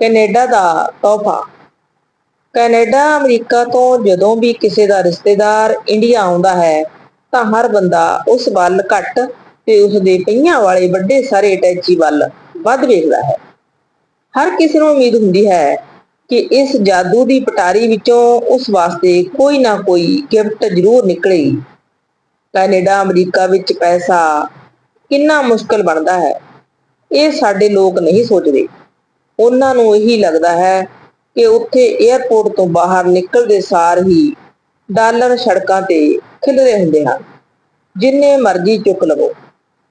Canada ਦਾ ਤੋਹਫਾ। Canada, America ਤੋਂ ਜਦੋਂ ਵੀ ਕਿਸੇ ਦਾ ਰਿਸ਼ਤੇਦਾਰ ਇੰਡੀਆ ਆਉਂਦਾ ਹੈ, ਤਾਂ ਹਰ ਬੰਦਾ ਉਸ ਵੱਲ ਘੱਟ ਤੇ ਉਸ ਦੇ ਪਈਆਂ ਵਾਲੇ ਵੱਡੇ ਸਾਰੇ ਅਟੈਚੀ ਵੱਲ ਵੱਧ ਵੇਖਦਾ ਹੈ। ਹਰ ਕਿਸੇ ਨੂੰ ਉਮੀਦ ਹੁੰਦੀ ਹੈ ਕਿ ਇਸ ਜਾਦੂ ਦੀ ਪਟਾਰੀ ਵਿੱਚੋਂ ਉਸ ਵਾਸਤੇ ਕੋਈ ਨਾ ਕੋਈ ਗਿਫਟ ਜ਼ਰੂਰ ਨਿਕਲੇਗੀ ਕੈਨੇਡਾ, ਅਮਰੀਕਾ ਵਿੱਚ ਪੈਸਾ ਕਿੰਨਾ ਮੁਸ਼ਕਲ ਬਣਦਾ ਹੈ, ਇਹ ਸਾਡੇ ਲੋਕ ਨਹੀਂ ਸੋਚਦੇ। ਉਹਨਾਂ ਨੂੰ ਇਹੀ ਲੱਗਦਾ ਹੈ ਕਿ ਉੱਥੇ 에ਅਰਪੋਰਟ ਤੋਂ ਬਾਹਰ ਨਿਕਲਦੇ ਸਾਰ ਹੀ ਡਾਲਰ ਸੜਕਾਂ ਤੇ ਖਿਲਰੇ ਹੁੰਦੇ ਹਨ। ਜਿੰਨੇ ਮਰਜ਼ੀ ਚੁੱਕ ਲਵੋ,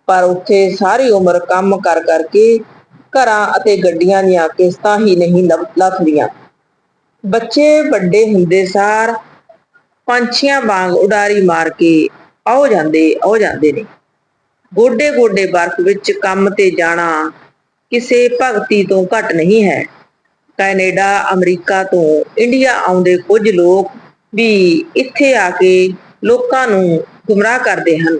ਪਰ ਉੱਥੇ ਸਾਰੀ ਉਮਰ ਕੰਮ ਕਰ ਕਰਕੇ ਘਰਾਂ ਅਤੇ ਗੱਡੀਆਂ ਦੀਆਂ ਕਿਸ਼ਤਾਂ ਹੀ ਨਹੀਂ ਲੱਥਦੀਆਂ। ਬੱਚੇ ਵੱਡੇ ਹੁੰਦੇ ਸਾਰ ਪੰਛੀਆਂ ਵਾਂਗ ਉਡਾਰੀ ਮਾਰ ਕੇ ਆਉ ਜਾਂਦੇ ਆਉ ਜਾਂਦੇ ਨੇ। ਗੋਡੇ ਗੋਡੇ ਬਰਫ਼ ਵਿੱਚ ਕੰਮ ਤੇ ਜਾਣਾ ਕਿਸੇ ਭਗਤੀ ਤੋਂ ਘੱਟ ਨਹੀਂ ਹੈ। ਕੈਨੇਡਾ, ਅਮਰੀਕਾ ਤੋਂ ਇੰਡੀਆ ਆਉਂਦੇ ਕੁਝ ਲੋਕ ਵੀ ਇੱਥੇ ਆ ਕੇ ਲੋਕਾਂ ਨੂੰ ਗੁੰਮਰਾਹ ਕਰਦੇ ਹਨ।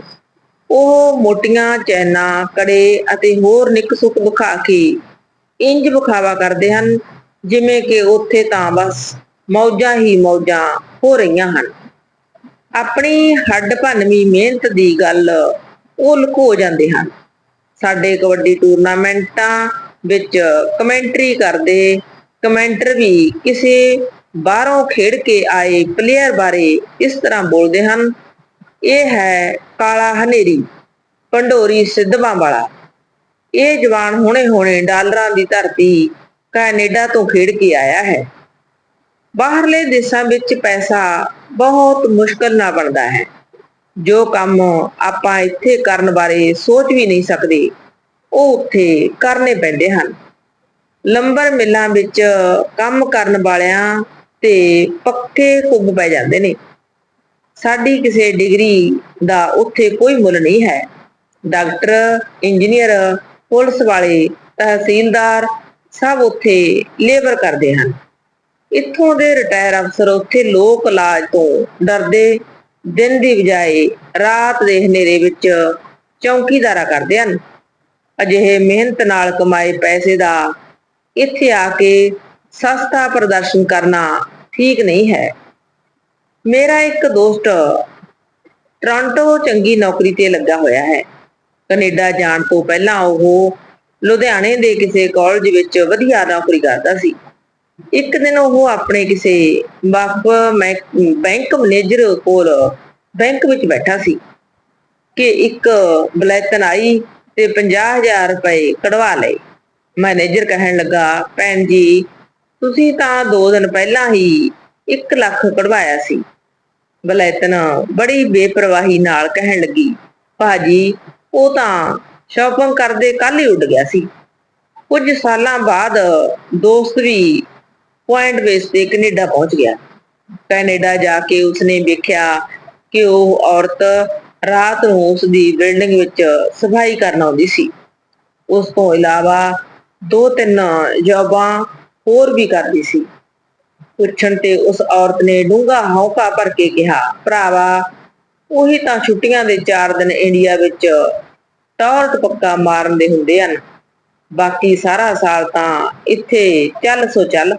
ਉਹ ਮੋਟੀਆਂ ਚੈਨਾਂ, ਕੜੇ ਅਤੇ ਹੋਰ ਨਿੱਕ ਸੁੱਕ ਵਿਖਾ ਕੇ ਇੰਜ ਵਿਖਾਵਾ ਕਰਦੇ ਹਨ, ਜਿਵੇਂ ਕਿ ਉੱਥੇ ਤਾਂ ਬਸ ਮੌਜਾਂ ਹੀ ਮੌਜਾਂ ਹੋ ਰਹੀਆਂ ਹਨ। ਆਪਣੀ ਹੱਡ ਭੰਨਵੀਂ ਮਿਹਨਤ ਦੀ ਗੱਲ ਉਹ ਲੁਕੋ ਜਾਂਦੇ ਹਨ। ਸਾਡੇ ਕਬੱਡੀ ਟੂਰਨਾਮੈਂਟਾਂ ਵਿੱਚ ਕਮੈਂਟਰੀ ਕਰਦੇ, ਕਮੈਂਟਰ ਵੀ ਕਿਸੇ ਬਾਹਰੋਂ ਖੇਡ ਕੇ ਆਏ ਪਲੇਅਰ ਬਾਰੇ ਇਸ ਤਰ੍ਹਾਂ ਬੋਲਦੇ ਹਨ। ਇਹ ਹੈ ਕਾਲਾ ਹਨੇਰੀ, ਪੰਡੋਰੀ ਸਿੱਧਵਾਂ ਵਾਲਾ। ਇਹ ਜਵਾਨ ਹੁਣੇ ਹੁਣੇ ਡਾਲਰਾਂ ਦੀ ਧਰਤੀ ਕੈਨੇਡਾ ਤੋਂ ਖੇਡ ਕੇ ਆਇਆ ਹੈ। ਬਾਹਰਲੇ ਦੇਸ਼ਾਂ ਵਿੱਚ ਪੈਸਾ ਬਹੁਤ ਮੁਸ਼ਕਲ ਨਾਲ ਬਣਦਾ ਹੈ। ਜੋ ਕੰਮ ਆਪਾਂ ਇੱਥੇ ਕਰਨ ਬਾਰੇ ਸੋਚ ਵੀ ਨਹੀਂ ਸਕਦੇ, ਉਹ ਉੱਥੇ ਕਰਨੇ ਪੈਂਦੇ ਹਨ। ਲੰਬਰ ਮਿੱਲਾਂ ਵਿੱਚ ਕੰਮ ਕਰਨ ਵਾਲਿਆਂ ਤੇ ਪੱਕੇ ਕੁੱਬ ਪੈ ਜਾਂਦੇ ਨੇ। ਸਾਡੀ ਕਿਸੇ ਡਿਗਰੀ ਦਾ ਉੱਥੇ ਕੋਈ ਮੁੱਲ ਨਹੀਂ ਹੈ। ਡਾਕਟਰ, ਇੰਜੀਨੀਅਰ, ਪੁਲਿਸ ਵਾਲੇ, ਤਹਿਸੀਲਦਾਰ ਸਭ ਉੱਥੇ ਲੇਬਰ ਕਰਦੇ ਹਨ। ਇੱਥੋਂ ਦੇ ਰਿਟਾਇਰ ਅਫਸਰ ਉੱਥੇ ਲੋਕ ਇਲਾਜ ਤੋਂ ਡਰਦੇ ਦਿਨ ਦੀ ਬਜਾਏ ਰਾਤ ਦੇ ਹਨੇਰੇ ਵਿੱਚ ਚੌਕੀਦਾਰਾ ਕਰਦੇ ਹਨ। ਅਜਿਹੇ ਮਿਹਨਤ ਨਾਲ ਕਮਾਏ ਪੈਸੇ ਦਾ ਇੱਥੇ ਆ ਕੇ ਸਸਤਾ ਪ੍ਰਦਰਸ਼ਨ ਕਰਨਾ ਠੀਕ ਨਹੀਂ ਹੈ। ਮੇਰਾ ਇੱਕ ਦੋਸਤ ਟੋਰਾਂਟੋ ਚੰਗੀ ਨੌਕਰੀ ਤੇ ਲੱਗਾ ਹੋਇਆ ਹੈ। ਕੈਨੇਡਾ ਜਾਣ ਤੋਂ ਪਹਿਲਾਂ ਉਹ ਲੁਧਿਆਣੇ ਦੇ ਕਿਸੇ ਕਾਲਜ ਵਿੱਚ ਵਧੀਆ ਨੌਕਰੀ ਕਰਦਾ ਸੀ। ਇੱਕ ਦਿਨ ਉਹ ਆਪਣੇ ਕਿਸੇ ਵਕਫ ਬੈਂਕ ਮੈਨੇਜਰ ਕੋਲ, ਬੈਂਕ ਵਿੱਚ ਬੈਠਾ ਸੀ ਕਿ ਇੱਕ ਬਲੈਤਨ ਆਈ ਤੇ 50000 ਰੁਪਏ ਕਢਵਾ ਲਏ। ਮੈਨੇਜਰ ਕਹਿਣ ਲੱਗਾ, ਭੈਣ ਜੀ, ਤੁਸੀਂ ਤਾਂ 2 ਦਿਨ ਪਹਿਲਾਂ ਹੀ 1 ਲੱਖ ਕਢਵਾਇਆ ਸੀ। ਬਲੈਤਨ ਬੜੀ ਬੇਪਰਵਾਹੀ ਨਾਲ ਕਹਿਣ ਲੱਗੀ, ਭਾਜੀ, ਉਹ ਤਾਂ ਸ਼ਾਪਿੰਗ ਕਰਦੇ ਕੱਲ ਹੀ ਉੱਡ ਗਿਆ ਸੀ। ਕੁਝ ਸਾਲਾਂ ਬਾਅਦ ਦੋਸਤ ਵੀ ਪੁਆਇੰਟ ਬੇਸ ਤੇ ਕੈਨੇਡਾ ਪਹੁੰਚ ਗਿਆ। ਕੈਨੇਡਾ ਜਾ ਕੇ ਉਸਨੇ ਵੇਖਿਆ ਕਿ ਉਹ ਔਰਤ ਰਾਤ ਨੂੰ ਉਸ ਦੀ ਬਿਲਡਿੰਗ ਵਿੱਚ ਸਫ਼ਾਈ ਕਰਨ ਆਉਂਦੀ ਸੀ। ਉਸ ਤੋਂ ਇਲਾਵਾ ਦੋ ਤਿੰਨ ਜੌਬਾਂ ਹੋਰ ਵੀ ਕਰਦੀ ਸੀ। ਪੁੱਛਣ ਤੇ ਉਸ ਔਰਤ ਨੇ ਡੂੰਘਾ ਹੌਕਾ ਭਰ ਕੇ ਕਿਹਾ, ਭਰਾਵਾ, ਉਹੀ ਤਾਂ ਛੁੱਟੀਆਂ ਦੇ 4 ਦਿਨ ਇੰਡੀਆ ਵਿੱਚ ਟੌਰਟ ਪੱਕਾ ਮਾਰਨ ਦੇ ਹੁੰਦੇ ਹਨ। ਬਾਕੀ ਸਾਰਾ ਸਾਲ ਤਾਂ ਇੱਥੇ ਚੱਲ ਸੋ ਚੱਲ।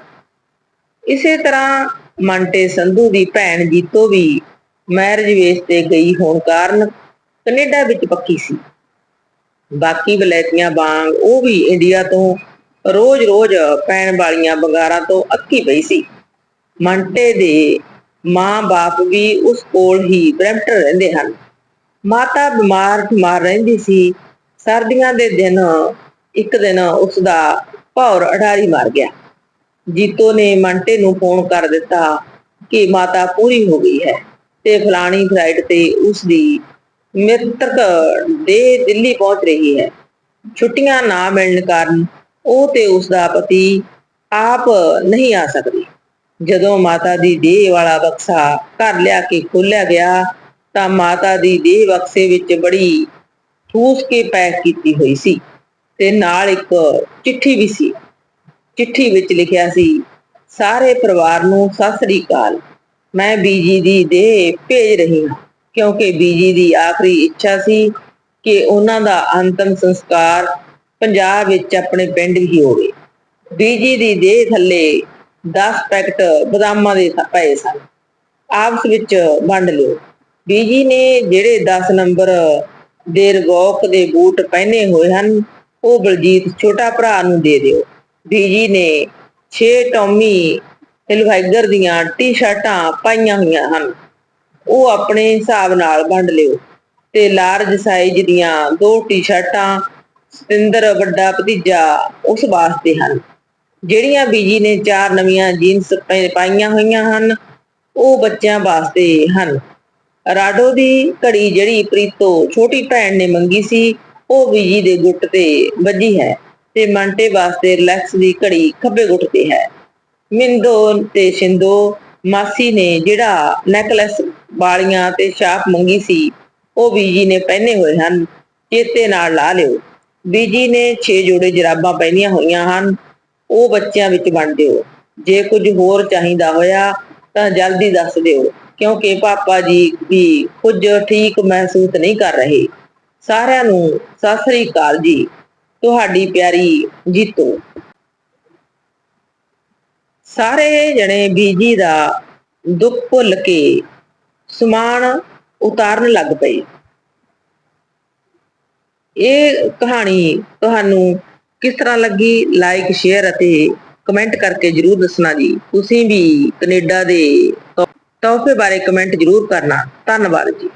ਇਸੇ ਤਰ੍ਹਾਂ ਮੰਟੇ ਸੰਧੂ ਦੀ ਭੈਣ ਜੀਤੋ ਵੀ ਮੈਰਿਜ ਵੇਸ ਤੇ ਗਈ ਹੋਣ ਕਾਰਨ ਕੈਨੇਡਾ ਵਿੱਚ ਪੱਕੀ ਸੀ। ਬਾਕੀ ਵਲੈਤੀਆਂ ਵਾਂਗ ਉਹ ਵੀ ਇੰਡੀਆ ਤੋਂ ਰੋਜ਼-ਰੋਜ਼ ਪੈਣ ਵਾਲੀਆਂ ਬੰਗਾਰਾਂ ਤੋਂ ਅੱਕੀ ਪਈ ਸੀ। ਮੰਟੇ ਦੇ ਮਾਂ-ਬਾਪ ਵੀ ਉਸ ਕੋਲ ਹੀ ਬ੍ਰੈਂਪਟਨ ਰਹਿੰਦੇ ਹਨ। ਮਾਤਾ ਬਿਮਾਰ ਠਮਾਰ ਰਹਿੰਦੀ ਸੀ। ਸਰਦੀਆਂ ਦੇ ਦਿਨ ਇੱਕ ਦਿਨ ਉਸ ਦਾ ਭੌਰ ਅਡਾਰੀ ਮਾਰ ਗਿਆ। ਜੀਤੋ ਨੇ ਮੰਟੇ ਨੂੰ ਫੋਨ ਕਰ ਦਿੱਤਾ ਕਿ ਮਾਤਾ ਪੂਰੀ ਹੋ ਗਈ ਹੈ ਤੇ ਫਲਾਣੀ ਫਲਾਈਟ ਤੇ ਉਸ ਦੀ ਮ੍ਰਿਤਕ ਦੇ ਦਿੱਲੀ ਪਹੁੰਚ ਰਹੀ ਹੈ। ਛੁੱਟੀਆਂ ਨਾ ਮਿਲਣ ਕਾਰਨ ਉਹ ਤੇ ਉਸ ਦਾ ਪਤੀ ਆਪ ਨਹੀਂ ਆ ਸਕਦੇ। ਜਦੋਂ ਮਾਤਾ ਦੀ ਦੇਹ ਵਾਲਾ ਬਕਸਾ ਘਰ ਲਿਆ ਕੇ ਖੋਲਿਆ ਗਿਆ ਤਾਂ ਮਾਤਾ ਦੀ ਦੇਹ ਬਕਸੇ ਵਿੱਚ ਬੜੀ ਠੂਸ ਕੇ ਪੈਕ ਕੀਤੀ ਹੋਈ ਸੀ ਤੇ ਨਾਲ ਇੱਕ ਚਿੱਠੀ ਵੀ ਸੀ। ਚਿੱਠੀ ਵਿੱਚ ਲਿਖਿਆ ਸੀ, ਸਾਰੇ ਪਰਿਵਾਰ ਨੂੰ ਸਤਿ ਸ੍ਰੀ ਅਕਾਲ। ਮੈਂ ਬੀਜੀ ਦੀ ਦੇਹ ਭੇਜ ਰਹੀ ਹਾਂ, ਕਿਉਂਕਿ ਬੀਜੀ ਦੀ ਆਖਰੀ ਇੱਛਾ ਸੀ ਕਿ ਉਹਨਾਂ ਦਾ ਅੰਤਮ ਸੰਸਕਾਰ ਪੰਜਾਬ ਵਿੱਚ ਆਪਣੇ ਪਿੰਡ ਹੀ ਹੋਵੇ। ਬੀਜੀ ਦੀ ਦੇਹ ਥੱਲੇ 10 ਪੈਕਟ ਬਦਾਮਾਂ ਦੇ ਪਏ ਸਨ। ਆਪਸ ਵਿੱਚ ਵੰਡ ਲਿਓ। ਬੀਜੀ ਨੇ ਜਿਹੜੇ 10 ਨੰਬਰ ਦੇ ਰਗੋਕ ਦੇ ਬੂਟ ਪਹਿਨੇ ਹੋਏ ਹਨ, ਉਹ ਬਲਜੀਤ ਛੋਟਾ ਭਰਾ ਨੂੰ ਦੇ ਦਿਓ। ਬੀਜੀ ਨੇ 6 ਟੌਮੀ ਹਿਲਫਾਈਗਰ ਦੀਆਂ ਟੀ-ਸ਼ਰਟਾਂ ਪਾਈਆਂ ਹੋਈਆਂ ਹਨ। ਉਹ ਆਪਣੇ ਹਿਸਾਬ ਨਾਲ ਵੰਡ ਲਿਓ ਤੇ ਲਾਰਜ ਸਾਈਜ਼ ਦੀਆਂ ਦੋ ਟੀ-ਸ਼ਰਟਾਂ ਸਤਿੰਦਰ ਵੱਡਾ ਭਤੀਜਾ ਉਸ ਵਾਸਤੇ ਹਨ। ਜਿਹੜੀਆਂ ਬੀਜੀ ਨੇ ਚਾਰ ਨਵੀਆਂ ਜੀਨਸ ਪਾਈਆਂ ਹੋਈਆਂ ਹਨ, ਉਹ ਬੱਚਿਆਂ ਵਾਸਤੇ ਹਨ। ਰਾਡੋ ਦੀ ਘੜੀ ਜਿਹੜੀ ਪ੍ਰੀਤੋ ਛੋਟੀ ਭੈਣ ਨੇ ਮੰਗੀ ਸੀ, ਉਹ ਬੀਜੀ ਦੇ ਗੁੱਟ ਤੇ ਵੱਜੀ ਹੈ। ਤੇ ਮੰਟੇ ਵਾਸਤੇ ਰਿਲੈਕਸ ਦੀ ਘੜੀ ਖੱਬੇ ਗੁੱਟ ਤੇ ਹੈ। ਮਿੰਦੋ ਤੇ ਸਿੰਦੋ ਮਾਸੀ ਨੇ ਜਿਹੜਾ ਨੈਕਲੈਸ ਵਾਲੀਆਂ ਤੇ ਛਾਪ ਮੰਗੀ ਸੀ, ਉਹ ਬੀਜੀ ਨੇ ਪਹਿਨੇ ਹੋਏ ਹਨ, ਚੇਤੇ ਨਾਲ ਲਾ ਲਿਓ। ਬੀਜੀ ਨੇ 6 ਜੋੜੇ ਜਰਾਬਾਂ ਪਹਿਨੀਆਂ ਹੋਈਆਂ ਹਨ, ਉਹ ਬੱਚਿਆਂ ਵਿੱਚ ਵੰਡ ਦਿਓ। ਜੇ ਕੁਝ ਹੋਰ ਚਾਹੀਦਾ ਹੋਇਆ ਤਾਂ ਜਲਦੀ ਦੱਸ ਦਿਓ, ਕਿਉਂਕਿ ਪਾਪਾ ਜੀ ਵੀ ਕੁਝ ਠੀਕ ਮਹਿਸੂਸ ਨਹੀਂ ਕਰ ਰਹੇ। ਸਾਰਿਆਂ ਨੂੰ ਸਤਿ ਸ੍ਰੀ ਅਕਾਲ ਜੀ। ਤੁਹਾਡੀ ਪਿਆਰੀ ਜੀਤੋ। ਸਾਰੇ ਜਣੇ ਬੀਜੀ ਦਾ ਦੁੱਖ ਭੁੱਲ ਕੇ ਸਮਾਨ ਉਤਾਰਨ ਲੱਗ ਪਏ। ਇਹ ਕਹਾਣੀ ਤੁਹਾਨੂੰ ਕਿਸ ਤਰ੍ਹਾਂ ਲੱਗੀ? ਲਾਈਕ ਸ਼ੇਅਰ ਅਤੇ ਕਮੈਂਟ ਕਰਕੇ ਜਰੂਰ ਦੱਸਣਾ ਜੀ। ਤੁਸੀਂ ਵੀ ਕੈਨੇਡਾ ਦੇ ਤੋਹਫੇ ਬਾਰੇ ਕਮੈਂਟ ਜਰੂਰ ਕਰਨਾ। ਧੰਨਵਾਦ ਜੀ।